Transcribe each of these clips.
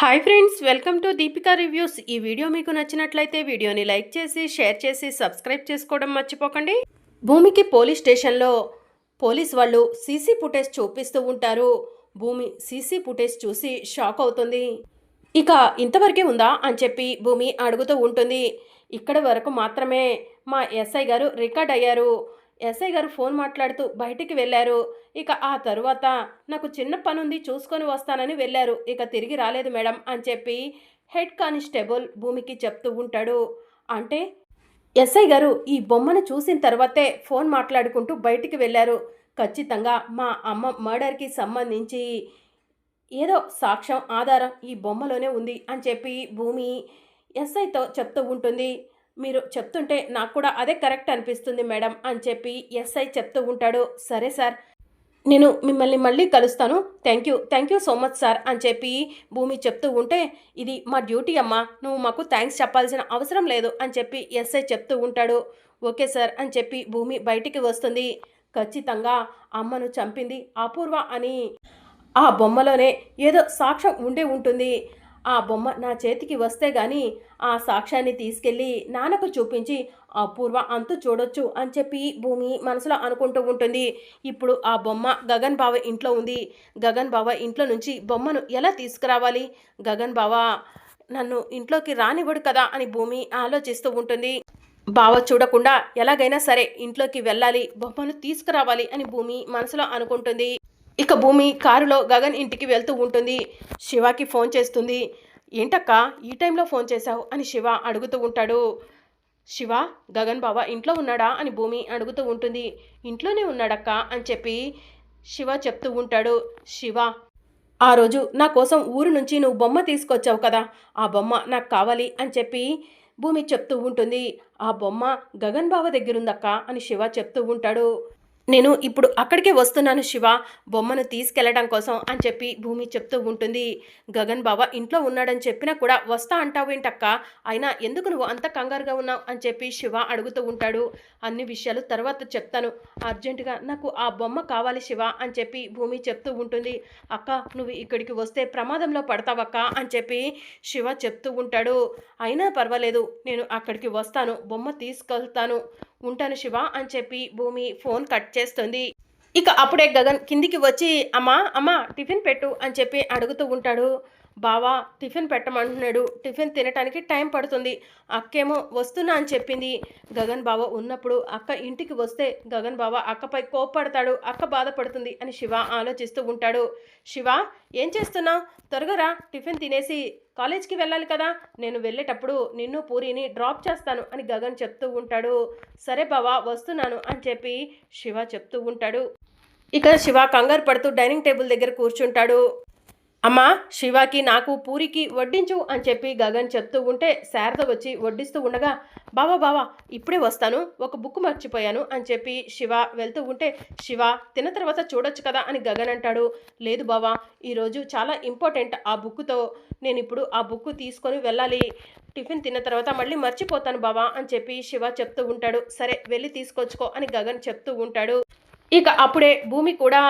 Hi friends welcome to Deepika reviews ఈ video మీకు నచ్చినట్లయితే వీడియోని లైక్ చేసి షేర్ చేసి సబ్స్క్రైబ్ చేసుకోవడం మర్చిపోకండి. భూమికి పోలీస్ స్టేషన్లో పోలీస్ వాళ్ళు సీసీ ఫుటేజ్ చూపిస్తూ ఉంటారు. భూమి సీసీ ఫుటేజ్ చూసి షాక్ అవుతుంది. ఇక ఇంతవరకే ఉందా అని చెప్పి భూమి అడుగుతూ ఉంటుంది. ఇక్కడ వరకు మాత్రమే మా ఎస్ఐ గారు రికార్డ్ అయ్యారు. ఎస్ఐ గారు ఫోన్ మాట్లాడుతూ బయటికి వెళ్ళారు. ఇక ఆ తరువాత నాకు చిన్న పనుంది ఉంది చూసుకొని వస్తానని వెళ్ళారు. ఇక తిరిగి రాలేదు మేడం అని చెప్పి హెడ్ కానిస్టేబుల్ భూమికి చెప్తూ ఉంటాడు. అంటే ఎస్ఐ గారు ఈ బొమ్మను చూసిన తర్వాతే ఫోన్ మాట్లాడుకుంటూ బయటికి వెళ్ళారు. ఖచ్చితంగా మా అమ్మ మర్డర్కి సంబంధించి ఏదో సాక్ష్యం ఆధారం ఈ బొమ్మలోనే ఉంది అని చెప్పి భూమి ఎస్ఐతో చెప్తూ ఉంటుంది. మీరు చెప్తుంటే నాకు కూడా అదే కరెక్ట్ అనిపిస్తుంది మేడం అని చెప్పి ఎస్ఐ చెప్తూ ఉంటాడు. సరే సార్ నేను మిమ్మల్ని మళ్ళీ కలుస్తాను. Thank you thank you so much sir అని చెప్పి భూమి చెప్తూ ఉంటే ఇది మా డ్యూటీ అమ్మా నువ్వు మాకు థ్యాంక్స్ చెప్పాల్సిన అవసరం లేదు అని చెప్పి ఎస్ఐ చెప్తూ ఉంటాడు. ఓకే సార్ అని చెప్పి భూమి బయటికి వస్తుంది. ఖచ్చితంగా అమ్మను చంపింది అపూర్వ అని ఆ బొమ్మలోనే ఏదో సాక్ష్యం ఉండే ఉంటుంది. ఆ బొమ్మ నా చేతికి వస్తే గాని ఆ సాక్ష్యాన్ని తీసుకెళ్ళి నాన్నకు చూపించి అపూర్వ అంతు చూడొచ్చు అని చెప్పి భూమి మనసులో అనుకుంటూ ఉంటుంది. ఇప్పుడు ఆ బొమ్మ గగన్ బావ ఇంట్లో ఉంది. గగన్ బావ ఇంట్లో నుంచి బొమ్మను ఎలా తీసుకురావాలి? గగన్ బావ నన్ను ఇంట్లోకి రానివ్వడు కదా అని భూమి ఆలోచిస్తూ ఉంటుంది. బావ చూడకుండా ఎలాగైనా సరే ఇంట్లోకి వెళ్ళాలి బొమ్మను తీసుకురావాలి అని భూమి మనసులో అనుకుంటుంది. ఇక భూమి కారులో గగన్ ఇంటికి వెళ్తూ ఉంటుంది. శివకి ఫోన్ చేస్తుంది. ఏంటక్క ఈ టైంలో ఫోన్ చేశావు? అని శివ అడుగుతూ ఉంటాడు. శివ గగన్ బావ ఇంట్లో ఉన్నాడా? అని భూమి అడుగుతూ ఉంటుంది. ఇంట్లోనే ఉన్నాడక్క అని చెప్పి శివ చెప్తూ ఉంటాడు. శివ ఆ రోజు నా కోసం ఊరు నుంచి నువ్వు బొమ్మ తీసుకొచ్చావు కదా ఆ బొమ్మ నాకు కావాలి అని చెప్పి భూమి చెప్తూ ఉంటుంది. ఆ బొమ్మ గగన్ బావ దగ్గరుందక్క అని శివ చెప్తూ ఉంటాడు. నేను ఇప్పుడు అక్కడికే వస్తున్నాను శివ బొమ్మను తీసుకెళ్ళడం కోసం అని చెప్పి భూమి చెప్తూ ఉంటుంది. గగన్ బావ ఇంట్లో ఉన్నాడని చెప్పినా కూడా వస్తా అంటావేంటక్క అయినా ఎందుకు నువ్వు అంత కంగారుగా ఉన్నావు? అని చెప్పి శివ అడుగుతూ ఉంటాడు. అన్ని విషయాలు తర్వాత చెప్తాను. అర్జెంటుగా నాకు ఆ బొమ్మ కావాలి శివ అని చెప్పి భూమి చెప్తూ ఉంటుంది. అక్క నువ్వు ఇక్కడికి వస్తే ప్రమాదంలో పడతావక్క అని చెప్పి శివ చెప్తూ ఉంటాడు. అయినా పర్వాలేదు నేను అక్కడికి వస్తాను. బొమ్మ తీసుకెళ్తాను. ఉంటాను శివ అని చెప్పి భూమి ఫోన్ కట్ చేస్తుంది. ఇక అప్పుడే గగన్ కిందికి వచ్చి అమ్మా అమ్మా టిఫిన్ పెట్టు అని చెప్పి అడుగుతూ ఉంటాడు. బావా టిఫిన్ పెట్టమంటున్నాడు. టిఫిన్ తినటానికి టైం పడుతుంది. అక్కేమో వస్తున్నా అని చెప్పింది. గగన్ బావ ఉన్నప్పుడు అక్క ఇంటికి వస్తే గగన్ బావ అక్కపై కోప్పడతాడు. అక్క బాధపడుతుంది అని శివ ఆలోచిస్తూ ఉంటాడు. శివ ఏం చేస్తున్నావు? త్వరగా రా టిఫిన్ తినేసి కాలేజ్కి వెళ్ళాలి కదా. నేను వెళ్ళేటప్పుడు నిన్ను పూరిని డ్రాప్ చేస్తాను అని గగన్ చెప్తూ ఉంటాడు. సరే బావా వస్తున్నాను అని చెప్పి శివ చెప్తూ ఉంటాడు. ఇక శివ కంగారు పడుతూ డైనింగ్ టేబుల్ దగ్గర కూర్చుంటాడు. అమ్మా శివాకి నాకు పూరికి వడ్డించు అని చెప్పి గగన్ చెప్తూ ఉంటే శారద వచ్చి వడ్డిస్తూ ఉండగా బావా బావా ఇప్పుడే వస్తాను ఒక బుక్ మర్చిపోయాను అని చెప్పి శివ వెళ్తూ ఉంటే శివ తిన్న తర్వాత చూడొచ్చు కదా అని గగన్ అంటాడు. లేదు బావా ఈరోజు చాలా ఇంపార్టెంట్ ఆ బుక్తో నేను ఇప్పుడు ఆ బుక్ తీసుకొని వెళ్ళాలి. టిఫిన్ తిన్న తర్వాత మళ్ళీ మర్చిపోతాను బావా అని చెప్పి శివ చెప్తూ ఉంటాడు. సరే వెళ్ళి తీసుకొచ్చుకో అని గగన్ చెప్తూ ఉంటాడు. ఇక అప్పుడే భూమి కూడా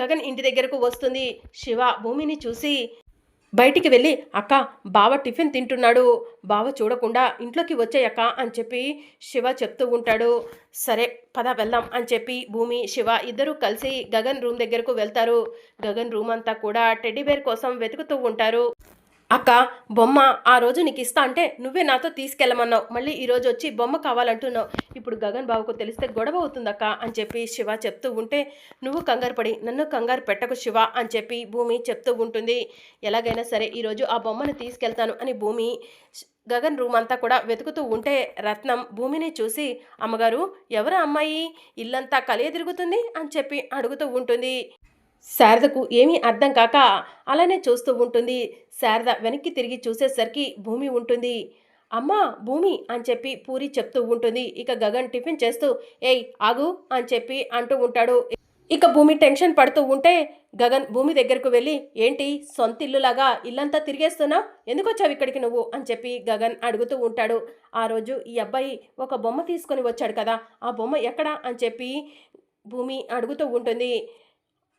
గగన్ ఇంటి దగ్గరకు వస్తుంది. శివ భూమిని చూసి బయటికి వెళ్ళి అక్క బావ టిఫిన్ తింటున్నాడు. బావ చూడకుండా ఇంట్లోకి వచ్చాయక్క అని చెప్పి శివ చెప్తూ ఉంటాడు. సరే పద వెళ్దాం అని చెప్పి భూమి శివ ఇద్దరూ కలిసి గగన్ రూమ్ దగ్గరకు వెళ్తారు. గగన్ రూమ్ అంతా కూడా టెడ్డీబేర్ కోసం వెతుకుతూ ఉంటారు. అక్క బొమ్మ ఆ రోజు నీకు ఇస్తా అంటే నువ్వే నాతో తీసుకెళ్ళమన్నావు. మళ్ళీ ఈరోజు వచ్చి బొమ్మ కావాలంటున్నావు. ఇప్పుడు గగన్ బాబుకు తెలిస్తే గొడవ అవుతుందక్క అని చెప్పి శివ చెప్తూ ఉంటే నువ్వు కంగారు పడి నన్ను కంగారు పెట్టకు శివ అని చెప్పి భూమి చెప్తూ ఉంటుంది. ఎలాగైనా సరే ఈరోజు ఆ బొమ్మను తీసుకెళ్తాను అని భూమి గగన్ రూమ్ అంతా కూడా వెతుకుతూ ఉంటే రత్నం భూమిని చూసి అమ్మగారు ఎవరు అమ్మాయి? ఇల్లంతా కలియ తిరుగుతుంది అని చెప్పి అడుగుతూ ఉంటుంది. శారదకు ఏమీ అర్థం కాక అలానే చూస్తూ ఉంటుంది. శారద వెనక్కి తిరిగి చూసేసరికి భూమి ఉంటుంది. అమ్మా భూమి అని చెప్పి పూరి చెప్తూ ఉంటుంది. ఇక గగన్ టిఫిన్ చేస్తూ ఏయ్ ఆగు అని చెప్పి అంటూ ఉంటాడు. ఇక భూమి టెన్షన్ పడుతూ ఉంటే గగన్ భూమి దగ్గరకు వెళ్ళి ఏంటి సొంత ఇల్లులాగా ఇల్లంతా తిరిగేస్తున్నావు ఎందుకు వచ్చావు ఇక్కడికి నువ్వు? అని చెప్పి గగన్ అడుగుతూ ఉంటాడు. ఆ రోజు ఈ అబ్బాయి ఒక బొమ్మ తీసుకొని వచ్చాడు కదా. ఆ బొమ్మ ఎక్కడా? అని చెప్పి భూమి అడుగుతూ ఉంటుంది.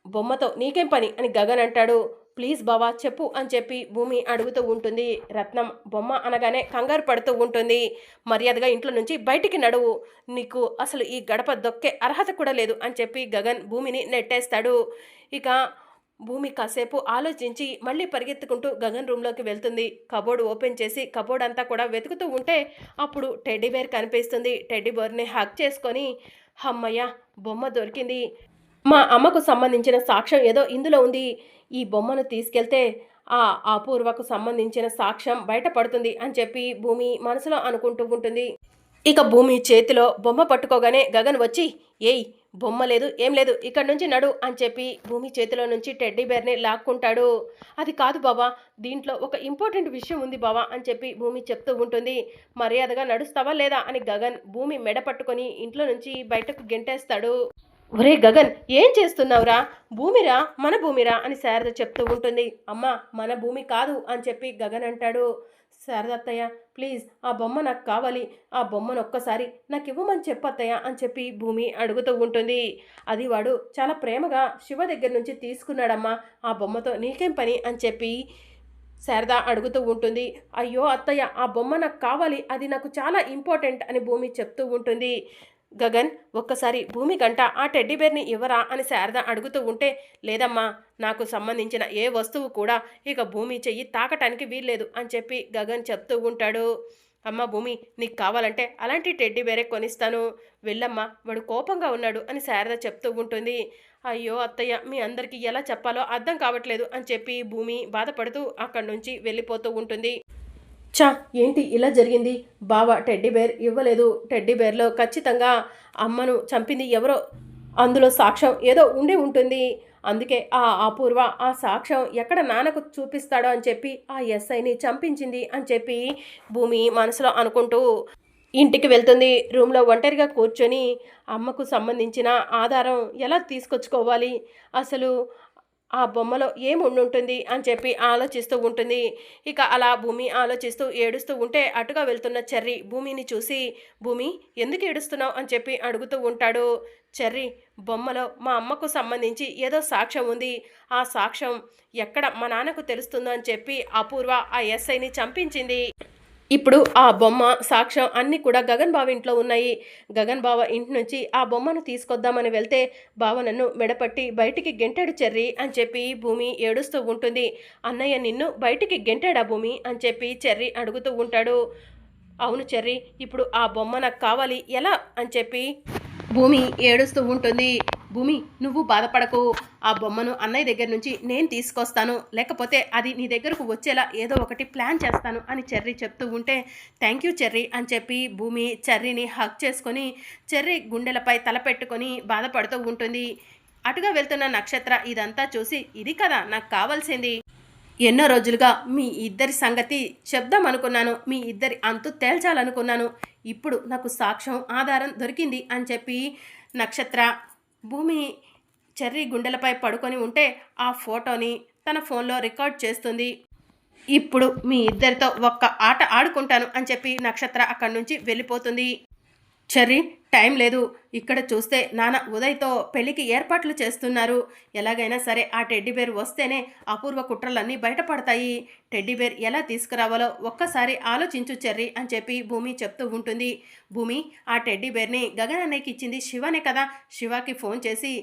బొమ్మతో నీకేం పని? అని గగన్ అంటాడు. ప్లీజ్ బావా చెప్పు అని చెప్పి భూమి అడుగుతూ ఉంటుంది. రత్నం బొమ్మ అనగానే కంగారు పడుతూ ఉంటుంది. మర్యాదగా ఇంట్లో నుంచి బయటికి నడువు. నీకు అసలు ఈ గడప దొక్కే అర్హత కూడా లేదు అని చెప్పి గగన్ భూమిని నెట్టేస్తాడు. ఇక భూమి కాసేపు ఆలోచించి మళ్ళీ పరిగెత్తుకుంటూ గగన్ రూమ్లోకి వెళ్తుంది. కబోర్డ్ ఓపెన్ చేసి కబోర్డ్ అంతా కూడా వెతుకుతూ ఉంటే అప్పుడు టెడ్డీ బేర్ కనిపిస్తుంది. టెడ్డీ బేర్ని హక్ చేసుకొని హమ్మయ్య బొమ్మ దొరికింది. మా అమ్మకు సంబంధించిన సాక్ష్యం ఏదో ఇందులో ఉంది. ఈ బొమ్మను తీసుకెళ్తే ఆ అపూర్వకు సంబంధించిన సాక్ష్యం బయటపడుతుంది అని చెప్పి భూమి మనసులో అనుకుంటూ ఉంటుంది. ఇక భూమి చేతిలో బొమ్మ పట్టుకోగానే గగన్ వచ్చి ఏయ్ బొమ్మ లేదు ఏం లేదు ఇక్కడ నుంచి నడు అని చెప్పి భూమి చేతిలో నుంచి టెడ్డీ బేర్ని లాక్కుంటాడు. అది కాదు బావా దీంట్లో ఒక ఇంపార్టెంట్ విషయం ఉంది బావా అని చెప్పి భూమి చెప్తూ ఉంటుంది. మర్యాదగా నడుస్తావా లేదా అని గగన్ భూమి మెడ పట్టుకొని ఇంట్లో నుంచి బయటకు గెంటేస్తాడు. ఒరే గగన్ ఏం చేస్తున్నావురా? భూమిరా మన భూమిరా అని శారద చెప్తూ ఉంటుంది. అమ్మ మన భూమి కాదు అని చెప్పి గగన్ అంటాడు. శారదత్తయ్య ప్లీజ్ ఆ బొమ్మ నాకు కావాలి. ఆ బొమ్మను ఒక్కసారి నాకు ఇవ్వమని చెప్పత్తయ్య అని చెప్పి భూమి అడుగుతూ ఉంటుంది. అది వాడు చాలా ప్రేమగా శివ దగ్గర నుంచి తీసుకున్నాడమ్మా. ఆ బొమ్మతో నీకేం పని? అని చెప్పి శారద అడుగుతూ ఉంటుంది. అయ్యో అత్తయ్య ఆ బొమ్మ నాకు కావాలి. అది నాకు చాలా ఇంపార్టెంట్ అని భూమి చెప్తూ ఉంటుంది. గగన్ ఒక్కసారి భూమి గంట ఆ టెడ్డీబేర్ని ఇవ్వరా అని శారద అడుగుతూ ఉంటే లేదమ్మా నాకు సంబంధించిన ఏ వస్తువు కూడా ఇక భూమి చెయ్యి తాకటానికి వీల్లేదు అని చెప్పి గగన్ చెప్తూ ఉంటాడు. అమ్మ భూమి నీకు కావాలంటే అలాంటి టెడ్డీ బేరే కొనిస్తాను. వెళ్ళమ్మా వాడు కోపంగా ఉన్నాడు అని శారద చెప్తూ ఉంటుంది. అయ్యో అత్తయ్య మీ అందరికీ ఎలా చెప్పాలో అర్థం కావట్లేదు అని చెప్పి భూమి బాధపడుతూ అక్కడి నుంచి వెళ్ళిపోతూ ఉంటుంది. చా ఏంటి ఇలా జరిగింది? బావ టెడ్డీ బేర్ ఇవ్వలేదు. టెడ్డీ బేర్లో ఖచ్చితంగా అమ్మను చంపింది ఎవరో అందులో సాక్ష్యం ఏదో ఉండి ఉంటుంది. అందుకే ఆ అపూర్వ ఆ సాక్ష్యం ఎక్కడ నాన్నకు చూపిస్తాడో అని చెప్పి ఆ ఎస్ఐని చంపించింది అని చెప్పి భూమి మనసులో అనుకుంటూ ఇంటికి వెళ్తుంది. రూమ్లో ఒంటరిగా కూర్చొని అమ్మకు సంబంధించిన ఆధారం ఎలా తీసుకొచ్చుకోవాలి? అసలు ఆ బొమ్మలో ఏముండుంటుంది అని చెప్పి ఆలోచిస్తూ ఉంటుంది. ఇక అలా భూమి ఆలోచిస్తూ ఏడుస్తూ ఉంటే అటుగా వెళ్తున్న చెర్రి భూమిని చూసి భూమి ఎందుకు ఏడుస్తున్నావు? అని చెప్పి అడుగుతూ ఉంటాడు. చెర్రి బొమ్మలో మా అమ్మకు సంబంధించి ఏదో సాక్ష్యం ఉంది. ఆ సాక్ష్యం ఎక్కడ మా నాన్నకు తెలుస్తుందో అని చెప్పి అపూర్వ ఆ ఎస్ఐని చంపించింది. ఇప్పుడు ఆ బొమ్మ సాక్ష్యం అన్నీ కూడా గగన్ బావ ఇంట్లో ఉన్నాయి. గగన్ బావ ఇంటి నుంచి ఆ బొమ్మను తీసుకొద్దామని వెళ్తే బావ నన్ను మెడపట్టి బయటికి గెంటాడు చెర్రి అని చెప్పి భూమి ఏడుస్తూ ఉంటుంది. అన్నయ్య నిన్ను బయటికి గెంటాడా భూమి అని చెప్పి చెర్రి అడుగుతూ ఉంటాడు. అవును చెర్రి ఇప్పుడు ఆ బొమ్మ నాకు కావాలి ఎలా అని చెప్పి భూమి ఏడుస్తూ ఉంటుంది. భూమి నువ్వు బాధపడకు. ఆ బొమ్మను అన్నయ్య దగ్గర నుంచి నేను తీసుకొస్తాను. లేకపోతే అది నీ దగ్గరకు వచ్చేలా ఏదో ఒకటి ప్లాన్ చేస్తాను అని చెర్రీ చెప్తూ ఉంటే థ్యాంక్ యూ చెర్రీ అని చెప్పి భూమి చెర్రీని హక్ చేసుకొని చెర్రీ గుండెలపై తలపెట్టుకొని బాధపడుతూ ఉంటుంది. అటుగా వెళ్తున్న నక్షత్ర ఇదంతా చూసి ఇది కదా నాకు కావాల్సింది. ఎన్నో రోజులుగా మీ ఇద్దరి సంగతి చెప్దాం అనుకున్నాను మీ ఇద్దరి అంతు తేల్చాలనుకున్నాను. ఇప్పుడు నాకు సాక్ష్యం ఆధారం దొరికింది అని చెప్పి నక్షత్ర భూమి చెర్రీ గుండెలపై పడుకొని ఉంటే ఆ ఫోటోని తన ఫోన్లో రికార్డ్ చేస్తుంది. ఇప్పుడు మీ ఇద్దరితో ఒక్క ఆట ఆడుకుంటాను అని చెప్పి నక్షత్ర అక్కడి నుంచి వెళ్ళిపోతుంది. చెర్రీ టైం లేదు. ఇక్కడ చూస్తే నాన్న ఉదయ్తో పెళ్ళికి ఏర్పాట్లు చేస్తున్నారు. ఎలాగైనా సరే ఆ టెడ్డీబేర్ వస్తేనే అపూర్వ కుట్రలన్నీ బయటపడతాయి. టెడ్డీబేర్ ఎలా తీసుకురావాలో ఒక్కసారి ఆలోచించు చెర్రీ అని చెప్పి భూమి చెప్తూ ఉంటుంది. భూమి ఆ టెడ్డీబేర్ని గగన్ అన్నయ్యకి ఇచ్చింది శివనే కదా. శివాకి ఫోన్ చేసి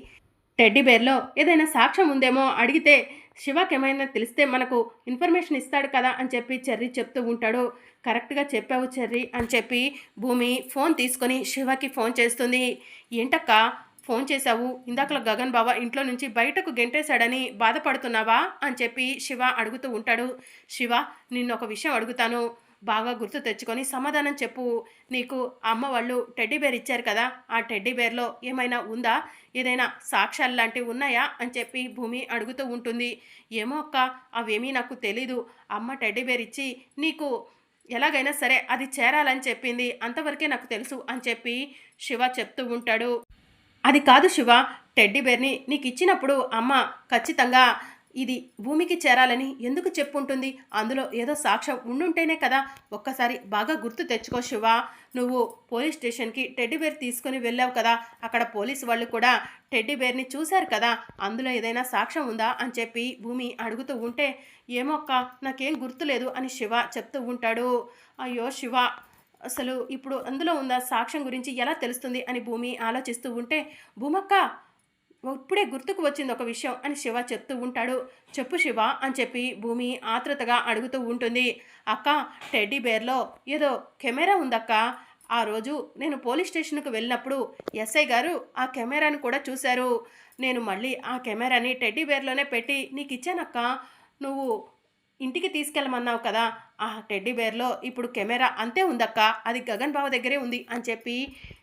టెడ్డీబేర్లో ఏదైనా సాక్ష్యం ఉందేమో అడిగితే శివాకి ఏమైనా తెలిస్తే మనకు ఇన్ఫర్మేషన్ ఇస్తాడు కదా అని చెప్పి చెర్రి చెప్తూ ఉంటాడు. కరెక్ట్గా చెప్పావు చెర్రి అని చెప్పి భూమి ఫోన్ తీసుకొని శివకి ఫోన్ చేస్తుంది. ఏంటక్క ఫోన్ చేశావు? ఇందాకలో గగన్ బావ ఇంట్లో నుంచి బయటకు గెంటేశాడని బాధపడుతున్నావా? అని చెప్పి శివ అడుగుతూ ఉంటాడు. శివ నిన్ను ఒక విషయం అడుగుతాను. బాగా గుర్తు తెచ్చుకొని సమాధానం చెప్పు. నీకు అమ్మ వాళ్ళు టెడ్డీ బేర్ ఇచ్చారు కదా ఆ టెడ్డీ బేర్లో ఏమైనా ఉందా? ఏదైనా సాక్ష్యాలు లాంటివి ఉన్నాయా? అని చెప్పి భూమి అడుగుతూ ఉంటుంది. ఏమో అక్క అవేమీ నాకు తెలీదు. అమ్మ టెడ్డీ బేర్ ఇచ్చి నీకు ఎలాగైనా సరే అది చేరాలని చెప్పింది. అంతవరకే నాకు తెలుసు అని చెప్పి శివ చెప్తూ ఉంటాడు. అది కాదు శివ టెడ్డీ బేర్ని నీకు ఇచ్చినప్పుడు అమ్మ ఖచ్చితంగా ఇది భూమికి చేరాలని ఎందుకు చెప్పుంటుంది? అందులో ఏదో సాక్ష్యం ఉండుంటేనే కదా ఒక్కసారి బాగా గుర్తు తెచ్చుకో శివ. నువ్వు పోలీస్ స్టేషన్కి టెడ్డీ బేర్ తీసుకుని వెళ్ళావు కదా అక్కడ పోలీసు వాళ్ళు కూడా టెడ్డీ బేర్ని చూశారు కదా అందులో ఏదైనా సాక్ష్యం ఉందా అని చెప్పి భూమి అడుగుతూ ఉంటే ఏమో అక్క నాకేం గుర్తులేదు అని శివ చెప్తూ ఉంటాడు. అయ్యో శివ అసలు ఇప్పుడు అందులో ఉన్న సాక్ష్యం గురించి ఎలా తెలుస్తుంది అని భూమి ఆలోచిస్తూ ఉంటే భూమక్క ఇప్పుడే గుర్తుకు వచ్చింది ఒక విషయం అని శివ చెప్తూ ఉంటాడు. చెప్పు శివ అని చెప్పి భూమి ఆతృతగా అడుగుతూ ఉంటుంది. అక్క టెడ్డీ బేర్లో ఏదో కెమెరా ఉందక్క. ఆ రోజు నేను పోలీస్ స్టేషన్కు వెళ్ళినప్పుడు ఎస్ఐ గారు ఆ కెమెరాని కూడా చూశారు. నేను మళ్ళీ ఆ కెమెరాని టెడ్డీ బేర్లోనే పెట్టి నీకు ఇచ్చానక్క. నువ్వు ఇంటికి తీసుకెళ్ళమన్నావు కదా. ఆ టెడ్డీ బేర్లో ఇప్పుడు కెమెరా అంతే ఉందక్క. అది గగన్ బావ దగ్గరే ఉంది అని చెప్పి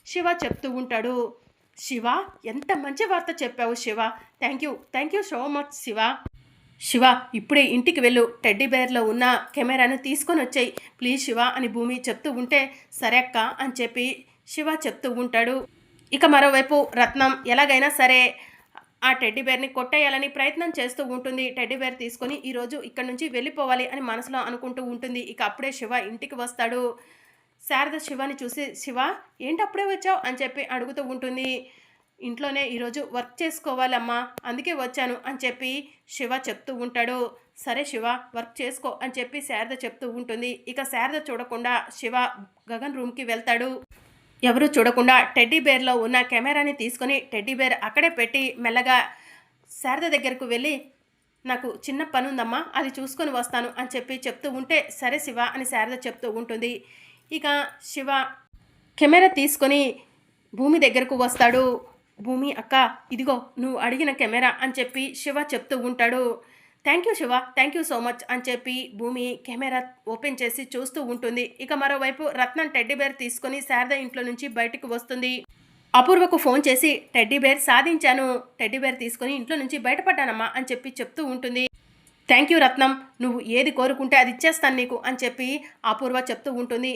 శివ చెప్తూ ఉంటాడు. శివ ఎంత మంచి వార్త చెప్పావు Shiva. Thank you thank you so much Shiva. Shiva ఇప్పుడే ఇంటికి వెళ్ళు. టెడ్డీ బేర్లో ఉన్న కెమెరాను తీసుకొని వచ్చాయి. ప్లీజ్ శివ అని భూమి చెప్తూ ఉంటే సరే అక్క అని చెప్పి శివ చెప్తూ ఉంటాడు. ఇక మరోవైపు రత్నం ఎలాగైనా సరే ఆ టెడ్డీ బేర్ని కొట్టేయాలని ప్రయత్నం చేస్తూ ఉంటుంది. టెడ్డీ బేర్ తీసుకొని ఈరోజు ఇక్కడ నుంచి వెళ్ళిపోవాలి అని మనసులో అనుకుంటూ ఉంటుంది. ఇక అప్పుడే శివ ఇంటికి వస్తాడు. శారద శివాని చూసి శివ ఏంటప్పుడే వచ్చావు? అని చెప్పి అడుగుతూ ఉంటుంది. ఇంట్లోనే ఈరోజు వర్క్ చేసుకోవాలమ్మా అందుకే వచ్చాను అని చెప్పి శివ చెప్తూ ఉంటాడు. సరే శివ వర్క్ చేసుకో అని చెప్పి శారద చెప్తూ ఉంటుంది. ఇక శారద చూడకుండా శివ గగన్ రూమ్కి వెళ్తాడు. ఎవరు చూడకుండా టెడ్డీ బేర్లో ఉన్న కెమెరాని తీసుకొని టెడ్డీ బేర్ అక్కడే పెట్టి మెల్లగా శారద దగ్గరకు వెళ్ళి నాకు చిన్న పని ఉందమ్మా అది చూసుకొని వస్తాను అని చెప్పి చెప్తూ ఉంటే సరే శివ అని శారద చెప్తూ ఉంటుంది. ఇక శివ కెమెరా తీసుకొని భూమి దగ్గరకు వస్తాడు. భూమి అక్క ఇదిగో నువ్వు అడిగిన కెమెరా అని చెప్పి శివ చెప్తూ ఉంటాడు. Thank you Shiva thank you so much అని చెప్పి భూమి కెమెరా ఓపెన్ చేసి చూస్తూ ఉంటుంది. ఇక మరోవైపు రత్నం టెడ్డీ బేర్ తీసుకొని శారద ఇంట్లో నుంచి బయటకు వస్తుంది. అపూర్వకు ఫోన్ చేసి టెడ్డీ బేర్ సాధించాను. టెడ్డీ బేర్ తీసుకొని ఇంట్లో నుంచి బయటపడ్డానమ్మా అని చెప్పి చెప్తూ ఉంటుంది. థ్యాంక్ యూ రత్నం నువ్వు ఏది కోరుకుంటే అది ఇచ్చేస్తాను నీకు అని చెప్పి అపూర్వ చెప్తూ ఉంటుంది.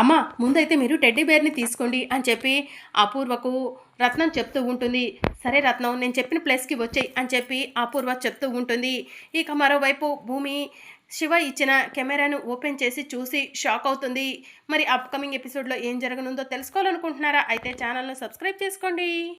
అమ్మ ముందైతే మీరు టెడ్డీ బేర్ని తీసుకోండి అని చెప్పి అపూర్వకు రత్నం చెప్తూ ఉంటుంది. సరే రత్నం నేను చెప్పిన ప్లేస్కి వచ్చాయి అని చెప్పి అపూర్వ చెప్తూ ఉంటుంది. ఇక మరోవైపు భూమి శివ ఇచ్చిన కెమెరాను ఓపెన్ చేసి చూసి షాక్ అవుతుంది. మరి అప్కమింగ్ ఎపిసోడ్లో ఏం జరగనుందో తెలుసుకోవాలనుకుంటున్నారా? అయితే ఛానల్ను సబ్స్క్రైబ్ చేసుకోండి.